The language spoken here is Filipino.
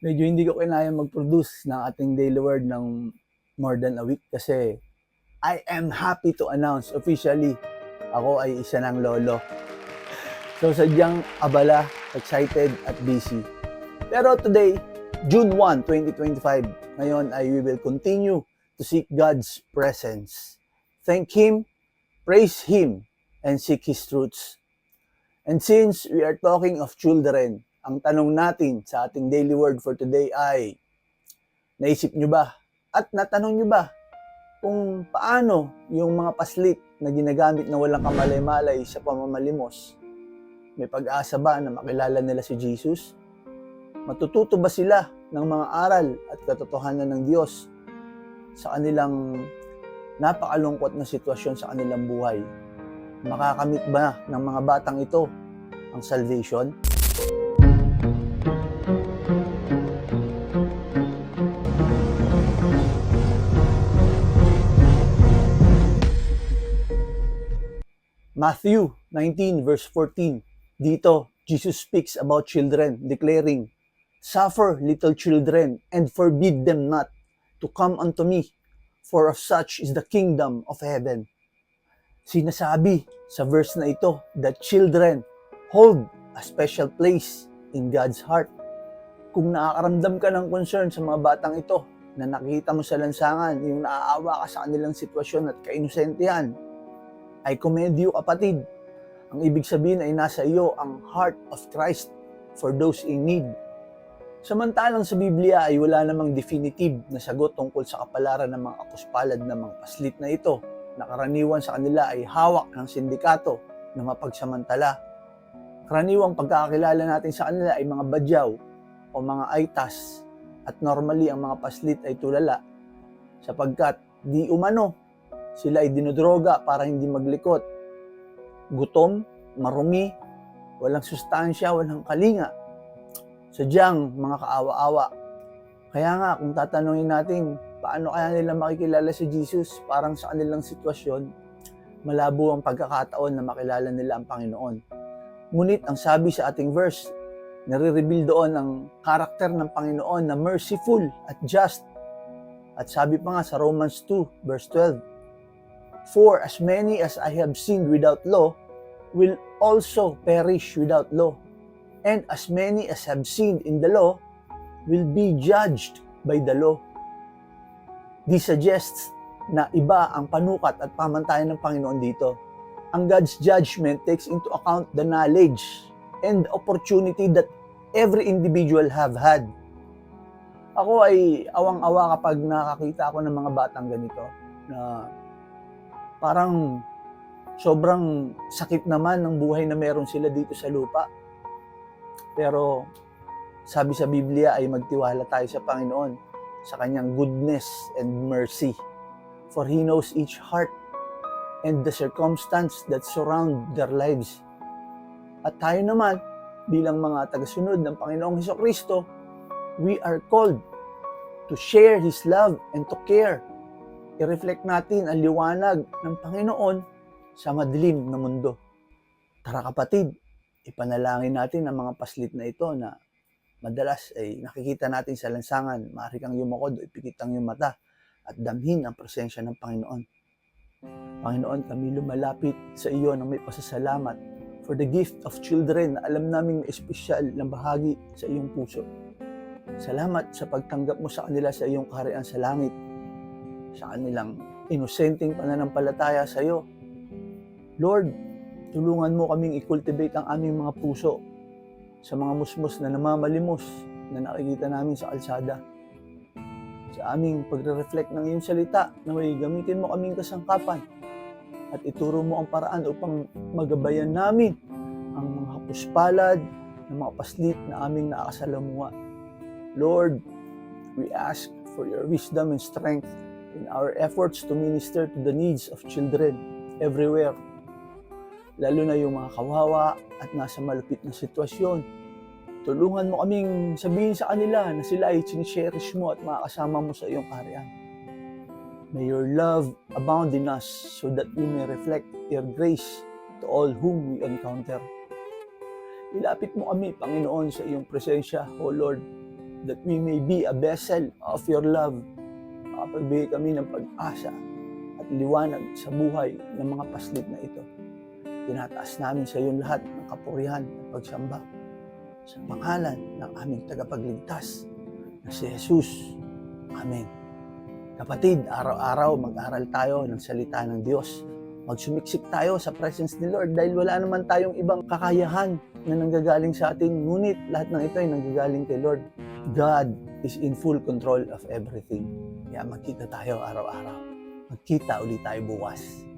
medyo hindi ko kinaya mag-produce ng ating daily word ng more than a week kasi I am happy to announce officially ako ay isa ng lolo. So sadyang abala, excited at busy. Pero today, June 1, 2025, ngayon ay we will continue to seek God's presence. Thank Him, praise Him, and seek His truths. And since we are talking of children, ang tanong natin sa ating daily word for today ay, naisip nyo ba at natanong nyo ba kung paano yung mga paslit na ginagamit na walang kamalay-malay sa pamamalimos, may pag-asa ba na makilala nila si Jesus? Matututo ba sila ng mga aral at katotohanan ng Diyos sa kanilang napakalungkot na sitwasyon sa kanilang buhay? Makakamit ba ng mga batang ito ang salvation? Matthew 19 verse 14. Dito, Jesus speaks about children, declaring, Suffer little children and forbid them not to come unto me, for of such is the kingdom of heaven. Sinasabi sa verse na ito that children hold a special place in God's heart. Kung nakakaramdam ka ng concern sa mga batang ito, na nakita mo sa lansangan, yung naaawa ka sa kanilang sitwasyon at kainosentihan, ay komedyo kapatid. Ang ibig sabihin ay nasa iyo ang heart of Christ for those in need. Samantalang sa Biblia ay wala namang definitive na sagot tungkol sa kapalaran ng mga kapuspalad na mga paslit na ito na karaniwan sa kanila ay hawak ng sindikato na mapagsamantala. Karaniwang pagkakakilala natin sa kanila ay mga badyaw o mga aitas at normally ang mga paslit ay tulala sapagkat di umano sila ay dinodroga para hindi maglikot. Gutom, marumi, walang sustansya, walang kalinga. Sadyang mga kaawa-awa. Kaya nga, kung tatanungin natin, paano kaya nila makikilala si Jesus parang sa kanilang sitwasyon, malabo ang pagkakataon na makilala nila ang Panginoon. Ngunit ang sabi sa ating verse, nare-reveal doon ang karakter ng Panginoon na merciful at just. At sabi pa nga sa Romans 2 verse 12, For as many as I have sinned without law will also perish without law. And as many as have sinned in the law will be judged by the law. This suggests na iba ang panukat at pamantayan ng Panginoon dito. Ang God's judgment takes into account the knowledge and opportunity that every individual have had. Ako ay awang-awa kapag nakakita ako ng mga batang ganito na parang sobrang sakit naman ng buhay na meron sila dito sa lupa. Pero sabi sa Biblia ay magtiwala tayo sa Panginoon sa kanyang goodness and mercy. For He knows each heart and the circumstance that surround their lives. At tayo naman, bilang mga tagasunod ng Panginoong Heso Kristo, we are called to share His love and to care i-reflect natin ang liwanag ng Panginoon sa madilim na mundo. Tara kapatid, ipanalangin natin ang mga paslit na ito na madalas ay nakikita natin sa lansangan, maaari kang yumakod o ipikit ang iyong mata at damhin ang presensya ng Panginoon. Panginoon, kami lumalapit sa iyo ng may pasasalamat for the gift of children na alam naming may espesyal na bahagi sa iyong puso. Salamat sa pagtanggap mo sa kanila sa iyong kaharian sa langit sa kanilang inosenteng pananampalataya sa iyo. Lord, tulungan mo kaming i-cultivate ang aming mga puso sa mga musmos na namamalimos na nakikita namin sa kalsada. Sa aming pagre-reflect ng iyong salita na may gamitin mo kaming kasangkapan at ituro mo ang paraan upang magabayan namin ang mga hapuspalad ng mga paslit na aming nakasalamuha. Lord, we ask for your wisdom and strength in our efforts to minister to the needs of children everywhere. Lalo na yung mga kawawa at nasa malupit na sitwasyon. Tulungan mo kaming sabihin sa kanila na sila ay sinisherish mo at makakasama mo sa iyong kaharian. May your love abound in us so that we may reflect your grace to all whom we encounter. Ilapit mo kami, Panginoon, sa iyong presensya, O Lord, that we may be a vessel of your love. Makapagbigay kami ng pag-asa at liwanag sa buhay ng mga paslit na ito. Tinataas namin sa iyo lahat ng kapurihan at pagsamba sa pangalan ng aming tagapagligtas na si Jesus. Amen. Kapatid, araw-araw mag-aral tayo ng salita ng Diyos. Magsumiksik tayo sa presence ni Lord dahil wala naman tayong ibang kakayahan na nanggagaling sa atin. Ngunit lahat ng ito ay nanggagaling kay Lord. God is in full control of everything. Kaya magkita tayo araw-araw. Magkita ulit tayo bukas.